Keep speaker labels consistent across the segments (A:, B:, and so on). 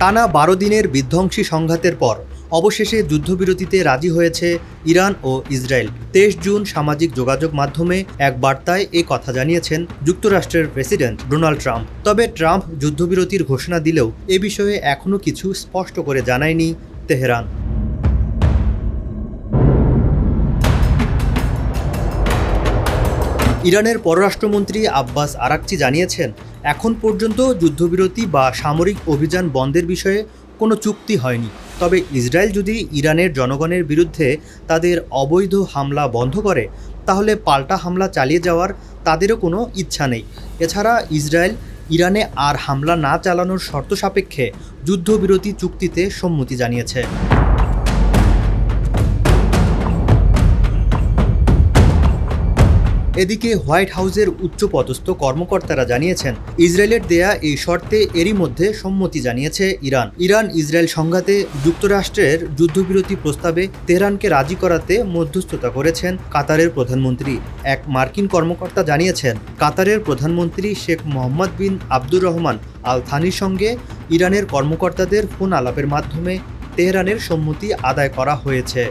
A: টানা বারো দিনের বিধ্বংসী সংঘাতের পর অবশেষে যুদ্ধবিরতিতে রাজি হয়েছে ইরান ও ইসরায়েল। তেইশ জুন সামাজিক যোগাযোগ মাধ্যমে এক বার্তায় এ কথা জানিয়েছেন যুক্তরাষ্ট্রের প্রেসিডেন্ট ডোনাল্ড ট্রাম্প। তবে ট্রাম্প যুদ্ধবিরতির ঘোষণা দিলেও এ বিষয়ে এখনও কিছু স্পষ্ট করে জানায়নি তেহরান। ইরানের পররাষ্ট্রমন্ত্রী আব্বাস আরাকচি জানিয়েছেন, এখন পর্যন্ত যুদ্ধবিরতি বা সামরিক অভিযান বন্ধের বিষয়ে কোনো চুক্তি হয়নি। তবে ইসরায়েল যদি ইরানের জনগণের বিরুদ্ধে তাদের অবৈধ হামলা বন্ধ করে, তাহলে পাল্টা হামলা চালিয়ে যাওয়ার তাদেরও কোনো ইচ্ছা নেই। এছাড়া ইসরায়েল ইরানে আর হামলা না চালানোর শর্ত সাপেক্ষে যুদ্ধবিরতি চুক্তিতে সম্মতি জানিয়েছে। এদিকে হোয়াইট হাউসের উচ্চপদস্থ কর্মকর্তারা জানিয়েছেন, ইসরায়েলের দেয়া এই শর্তে এরই মধ্যে সম্মতি জানিয়েছে ইরান। ইরান, ইসরায়েল সংঘাতে যুক্তরাষ্ট্রের যুদ্ধবিরতি প্রস্তাবে তেহরানকে রাজি করাতে মধ্যস্থতা করেছেন কাতারের প্রধানমন্ত্রী। এক মার্কিন কর্মকর্তা জানিয়েছেন, কাতারের প্রধানমন্ত্রী শেখ মোহাম্মদ বিন আব্দুর রহমান আল থানির সঙ্গে ইরানের কর্মকর্তাদের ফোন আলাপের মাধ্যমে তেহরানের সম্মতি আদায় করা হয়েছে।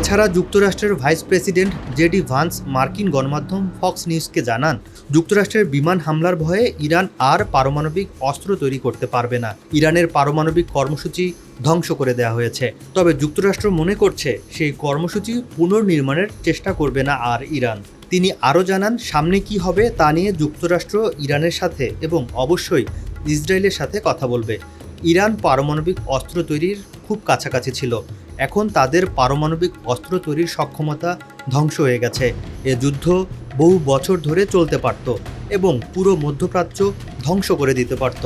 A: এছাড়া যুক্তরাষ্ট্রের ভাইস প্রেসিডেন্ট জেডি ভান্স মার্কিন গণমাধ্যম ফক্স নিউজকে জানান, যুক্তরাষ্ট্রের বিমান হামলার ভয়ে ইরান আর পারমাণবিক অস্ত্র তৈরি করতে পারবে না। ইরানের পারমাণবিক কর্মসূচি ধ্বংস করে দেওয়া হয়েছে। তবে যুক্তরাষ্ট্র মনে করছে সেই কর্মসূচি পুনর্নির্মাণের চেষ্টা করবে না আর ইরান। তিনি আরও জানান, সামনে কি হবে তা নিয়ে যুক্তরাষ্ট্র ইরানের সাথে এবং অবশ্যই ইসরায়েলের সাথে কথা বলবে। ইরান পারমাণবিক অস্ত্র তৈরির খুব কাছাকাছি ছিল। এখন তাদের পারমাণবিক অস্ত্র তৈরির সক্ষমতা ধ্বংস হয়ে গেছে। এ যুদ্ধ বহু বছর ধরে চলতে পারত এবং পুরো মধ্যপ্রাচ্য ধ্বংস করে দিতে পারত।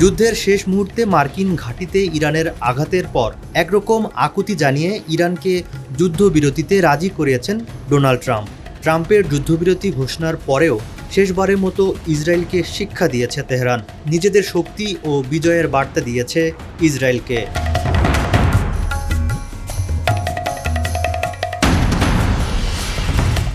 A: যুদ্ধের শেষ মুহূর্তে মার্কিন ঘাঁটিতে ইরানের আঘাতের পর একরকম আকুতি জানিয়ে ইরানকে যুদ্ধবিরতিতে রাজি করিয়েছেন ডোনাল্ড ট্রাম্প। ট্রাম্পের যুদ্ধবিরতি ঘোষণার পরেও শেষবারের মতো ইসরায়েলকে শিক্ষা দিয়েছে তেহরান। নিজেদের শক্তি ও বিজয়ের বার্তা দিয়েছে ইসরায়েলকে।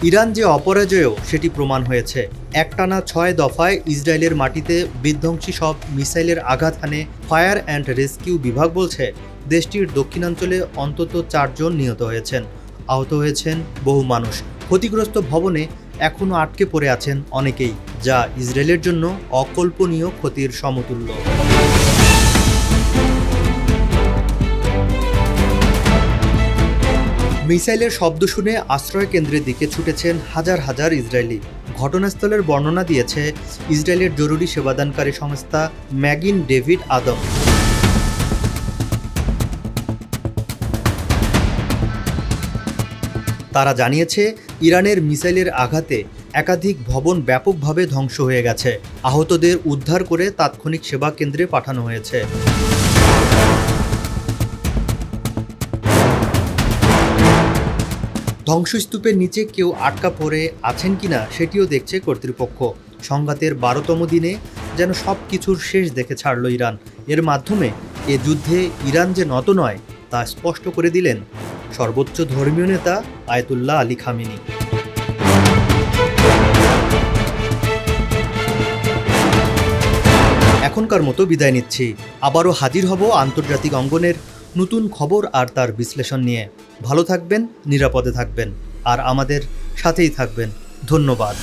A: ইরান যে অপরাজেয় সেটি প্রমাণ হয়েছে। একটানা ছয় দফায় ইসরায়েলের মাটিতে বিধ্বংসী সব মিসাইলের আঘাত হানে ফায়ার অ্যান্ড রেস্কিউ বিভাগ বলছে, দেশটির দক্ষিণাঞ্চলে অন্তত চারজন নিহত হয়েছেন। আহত হয়েছেন বহু মানুষ। ক্ষতিগ্রস্ত ভবনে এখনও আটকে পড়ে আছেন অনেকেই, যা ইসরায়েলের জন্য অকল্পনীয় ক্ষতির সমতুল্য। মিসাইলের শব্দ শুনে আশ্রয় কেন্দ্রের দিকে ছুটেছেন হাজার হাজার ইসরায়েলি। ঘটনাস্থলের বর্ণনা দিয়েছে, ইসরায়েলের জরুরি সেবাদানকারী সংস্থা ম্যাগিন ডেভিড আদম। তারা জানিয়েছে, ইরানের মিসাইলের আঘাতে একাধিক ভবন ব্যাপকভাবে ধ্বংস হয়ে গেছে। আহতদের উদ্ধার করে তাৎক্ষণিক সেবা কেন্দ্রে পাঠানো হয়েছে। ধ্বংসস্তূপের নিচে কেউ আটকা পড়ে আছেন কিনা সেটিও দেখছে কর্তৃপক্ষ। সংঘাতের বারোতম দিনে যেন সব কিছুর শেষ দেখে ছাড়ল ইরান। এর মাধ্যমে এ যুদ্ধে ইরান যে নত নয়, তা স্পষ্ট করে দিলেন সর্বোচ্চ ধর্মীয় নেতা আয়তুল্লাহ আলী খামিনি। এখনকার মতো বিদায় নিচ্ছি। আবারও হাজির হব আন্তর্জাতিক অঙ্গনের নতুন খবর আর তার বিশ্লেষণ নিয়ে। ভালো থাকবেন, নিরাপদে থাকবেন। আর আমাদের সাথেই থাকবেন। ধন্যবাদ।